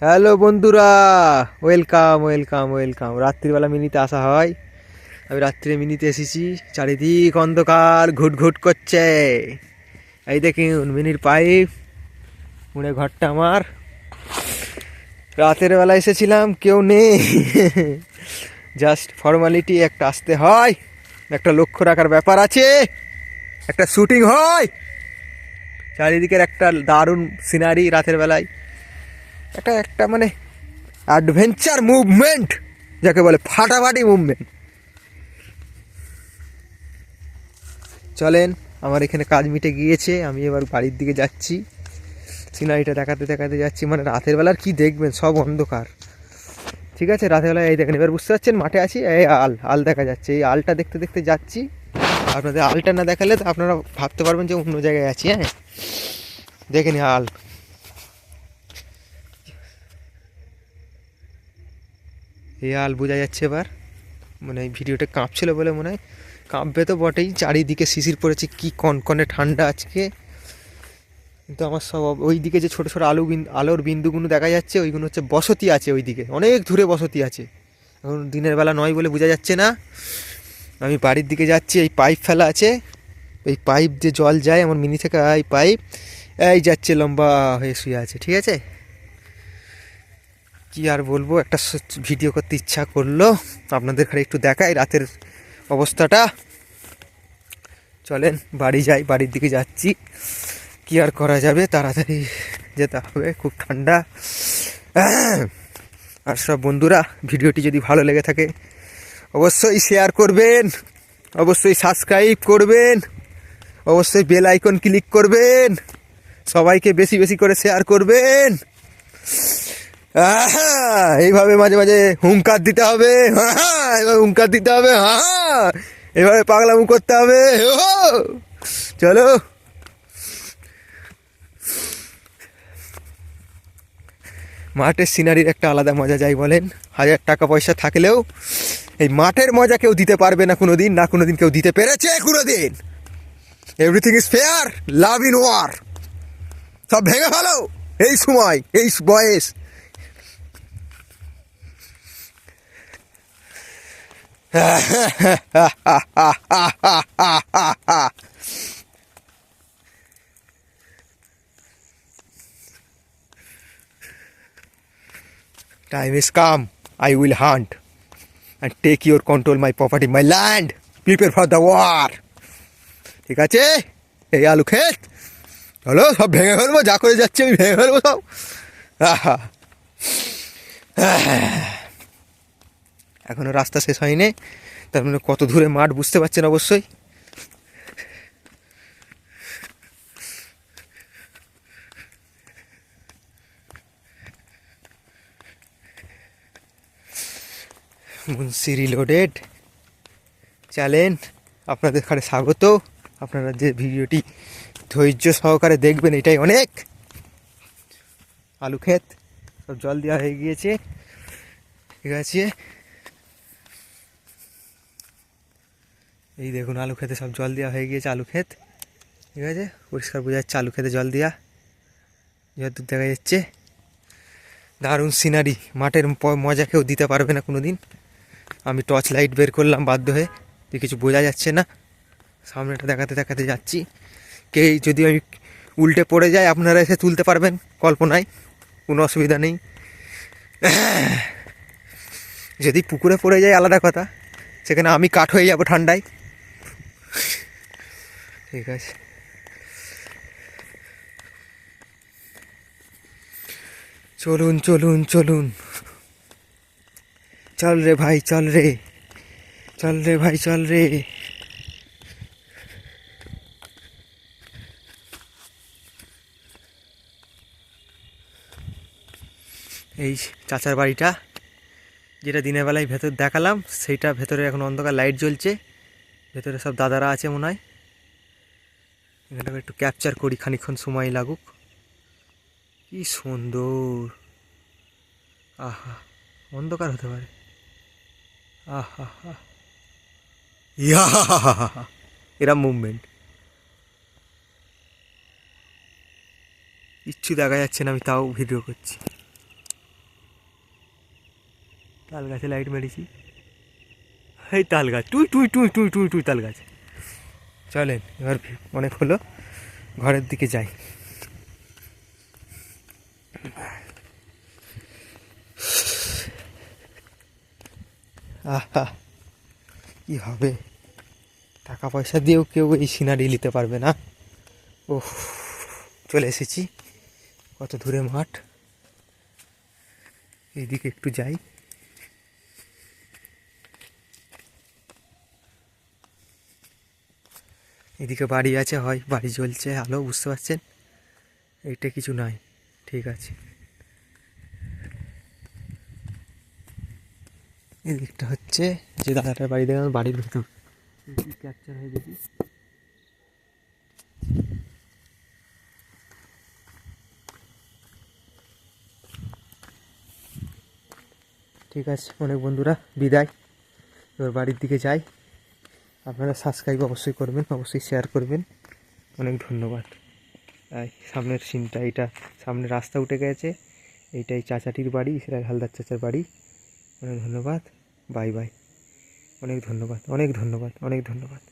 Hello বন্ধুরা welcome welcome welcome রাত্রিবেলা মিনিতে আসা হয়। আমি রাত্রে মিনিতে এসেছি, চারিদিক অন্ধকার ঘুট ঘুট করছে। এই দেখুন মিনির পাইপ মুড়ে ঘরটা আমার। রাতের বেলা এসেছিলাম, কেউ নেই। জাস্ট ফর্মালিটি একটা আসতে হয়, একটা লক্ষ্য রাখার ব্যাপার আছে। একটা শুটিং হয়। চারিদিকের একটা দারুণ সিনারি রাতের বেলায়। একটা একটা মানে অ্যাডভেঞ্চার মুভমেন্ট যাকে বলে ফাটাফাটি মুভমেন্ট চলেন, আমার এখানে কাজ মিটে গিয়েছে, আমি এবার বাড়ির দিকে যাচ্ছি। সিনারিটা দেখাতে দেখাতে যাচ্ছি মানে রাতের বেলার কি দেখবেন, সব অন্ধকার। ঠিক আছে, রাতের বেলায় এই দেখেন, এবার বুঝতে পারছেন, মাঠে আছি, এই আল আল দেখা যাচ্ছে। এই আলটা দেখতে দেখতে যাচ্ছি। আপনাদের আলটা না দেখালে তো আপনারা ভাবতে পারবেন যে অন্য জায়গায় আছি হ্যাঁ? দেখেন এই আল। এই আল বোঝা যাচ্ছে এবার। মানে ভিডিওটা কাঁপছিল বলে মনে হয়। কাঁপবে তো বটেই। চারিদিকে শিশির পড়েছে, কি কনকনে ঠান্ডা আজকে। কিন্তু আমার সব ওই দিকে যে ছোটো ছোটো আলু আলোর বিন্দুগুলো দেখা যাচ্ছে, ওইগুলো হচ্ছে বসতি আছে ওই দিকে অনেক দূরে বসতি আছে। এখন দিনের বেলা নয় বলে বোঝা যাচ্ছে না। আমি বাড়ির দিকে যাচ্ছি, এই পাইপ ফেলা আছে। এই পাইপ যে জল যায়, আমার মিনি থেকে এই পাইপ। এই যাচ্ছে লম্বা হয়ে শুয়ে আছে, ঠিক আছে? কি আর বলব? একটা ভিডিও করতে ইচ্ছা করল। আপনাদের ঘরে একটু দেখাই রাতের অবস্থাটা। চলেন, বাড়ি যাই, বাড়ির দিকে যাচ্ছি। কি আর করা যাবে? তাড়াতাড়ি যেতে হবে, খুব ঠান্ডা। আর সব বন্ধুরা, ভিডিওটি যদি ভালো লেগে থাকে, অবশ্যই শেয়ার করবেন। অবশ্যই সাবস্ক্রাইব করবেন। অবশ্যই বেল আইকন ক্লিক করবেন। সবাইকে বেশি বেশি করে শেয়ার করবেন। এইভাবে মাঝে মাঝে হুঙ্কার দিতে হবে। এইভাবে হুঙ্কার দিতে হবে। আহা, এইভাবে পাগলামু করতে হবে। চলো। মাঠের সিনারির একটা আলাদা মজা যাই বলেন। হাজার টাকা পয়সা থাকলেও এই মাঠের মজা কেউ দিতে পারবে না কোনো দিন না কোনো দিন কেউ দিতে পেরেছে কোনো দিন everything is fair love in war সব ভেঙে ফেলো এই সময় এই বয়স। Time is come. I will hunt and take your control my property, my land. Prepare for the war. ঠিক আছে এই আলু ক্ষেত চলো সব ভেঙে ফেলব যা করে যাচ্ছে আমি ভেঙে ফেলব সব আহা। এখনও রাস্তা শেষ হয়নি। তার মানে কত দূরে মাঠ বুঝতে পারছেন অবশ্যই। মুন্সি রিলোডেড। চ্যালেঞ্জ, আপনাদের ঘরে স্বাগত। আপনারা যে ভিডিওটি ধৈর্য সহকারে দেখবেন, এটাই অনেক। আলু ক্ষেত, সব জল দেওয়া হয়ে গিয়েছে। ঠিক আছে? এই দেখুন, আলু খেতে সব জল দেওয়া হয়ে গিয়েছে, আলু ক্ষেত। ঠিক আছে? পরিষ্কার বোঝা যাচ্ছে আলু খেতে জল দেওয়া যতদূর দেখা যাচ্ছে, দারুণ সিনারি মাঠের মজা কেউ দিতে পারবে না কোনো দিন আমি টর্চ লাইট বের করলাম বাধ্য হয়ে। যে কিছু বোঝা যাচ্ছে না। সামনেটা দেখাতে দেখাতে যাচ্ছি। কে যদি আমি উল্টে পড়ে যায়, আপনারা এসে তুলতে পারবেন কল্পনায়। কোনো অসুবিধা নেই। যদি পুকুরে পড়ে যায়, আলাদা কথা। সেখানে আমি কাঠ হয়ে যাব ঠান্ডায়। ঠিক আছে। চলুন চলুন চলুন। চল রে ভাই, চল রে। চল রে ভাই, চল রে। এই চাচার বাড়িটা, যেটা দিনের বেলায় ভেতর দেখালাম, সেইটা ভেতরে এখন অন্ধকার, লাইট জ্বলছে। ভেতরে সব দাদারা আছে মনে হয়। এখানটাকে একটু ক্যাপচার করি খানিক্ষণ সময় লাগুক। কি সুন্দর। আহা, অন্ধকার হতে পারে। আহা ইয়া এরা মুভমেন্ট কিচ্ছু দেখা যাচ্ছে না, আমি তাও ভিডিও করছি। তাল গাছে লাইট মেরেছি। এই তাল গাছ টুই টুই টুই টুই টুই টুই তাল গাছ চলেন, এবার অনেক হলো। ঘরের দিকে যাই। আহা, কি হবে? টাকা পয়সা দিয়েও কেউ এই সিনারি নিতে পারবে না। ও চলে এসেছি। কত দূরে মাঠ? এইদিকে একটু যাই। এদিকে বাড়ি আছে হয় বাড়ি জ্বলছে আলো বুঝতে পারছেন? এটা কিছু নাই ঠিক আছে। এদিকটা হচ্ছে যে দাদাটার বাড়ি দেখলাম বাড়ির ভেতর। ক্যাপচার হয়ে দেখি। ঠিক আছে অনেক বন্ধুরা বিদায়। এবার বাড়ির দিকে যাই। আপনারা সাবস্ক্রাইব অবশ্যই করবেন, অবশ্যই শেয়ার করবেন। অনেক ধন্যবাদ। সামনের সিনটা এটা সামনে রাস্তা উঠে গেছে। এইটাই চাচাটির বাড়ি ইসরায়েল হালদার চাচার বাড়ি। অনেক ধন্যবাদ বাই বাই অনেক ধন্যবাদ অনেক ধন্যবাদ অনেক ধন্যবাদ।